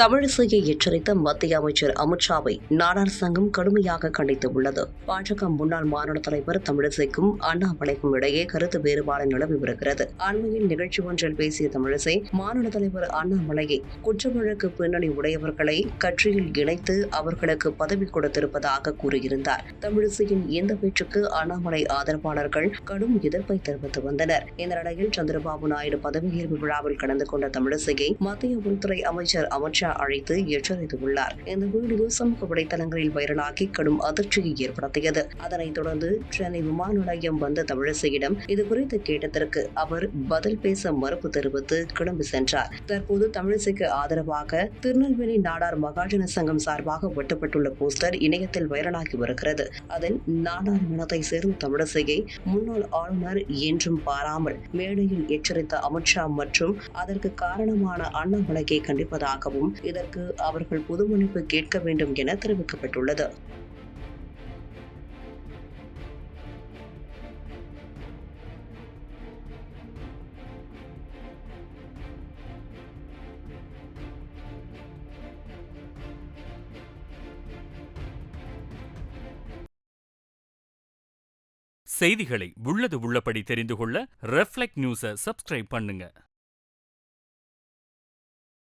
தமிழிசையை எச்சரித்த மத்திய அமைச்சர் அமித்ஷாவை நாடார் சங்கம் கடுமையாக கண்டித்து உள்ளது. பாஜக முன்னாள் மாநில தலைவர் தமிழிசைக்கும் அண்ணாமலைக்கும் இடையே கருத்து வேறுபாடு நிலவி வருகிறது. அண்மையில் நிகழ்ச்சி ஒன்றில் பேசிய தமிழிசை மாநில தலைவர் அண்ணாமலையை குற்ற வழக்கு பின்னணி உடையவர்களை கட்சியில் இணைத்து அவர்களுக்கு பதவி கொடுத்திருப்பதாக கூறியிருந்தார். தமிழிசையின் இந்த பேச்சுக்கு அண்ணாமலை ஆதரவாளர்கள் கடும் எதிர்ப்பை தெரிவித்து வந்தனர். இந்த நிலையில் சந்திரபாபு நாயுடு பதவியேற்பு விழாவில் கலந்து கொண்ட தமிழிசையை மத்திய உள்துறை அமைச்சர் அமித்ஷா அழைத்து எச்சரித்துள்ளார் இந்த வீடியோ சமூக வலைதளங்களில் வைரலாகி கடும் அதிர்ச்சியை ஏற்படுத்தியது. அதனைத் தொடர்ந்து சென்னை விமான நிலையம் வந்த தமிழிசையிடம் இது குறித்து கேட்டதற்கு அவர் பதில் பேச மறுப்பு தெரிவித்து கிளம்பி சென்றார். தற்போது தமிழிசைக்கு ஆதரவாக திருநெல்வேலி நாடார் மகாஜன சங்கம் சார்பாக ஒட்டப்பட்டுள்ள போஸ்டர் இணையத்தில் வைரலாகி வருகிறது. அதில் நாடார் இனத்தை சேர்ந்த தமிழிசையை முன்னாள் ஆளுநர் என்றும் பாராமல் மேடையில் எச்சரித்த அமித்ஷா மற்றும் அதற்கு காரணமான அண்ணாமலையை கண்டிப்பதாகவும் இதற்கு அவர்கள் பொது மன்னிப்பு கேட்க வேண்டும் என தெரிவிக்கப்பட்டுள்ளது. செய்திகளை உள்ளது உள்ளபடி தெரிந்து கொள்ள ரெஃப்ளெக்ட் நியூஸை சப்ஸ்கிரைப் பண்ணுங்க.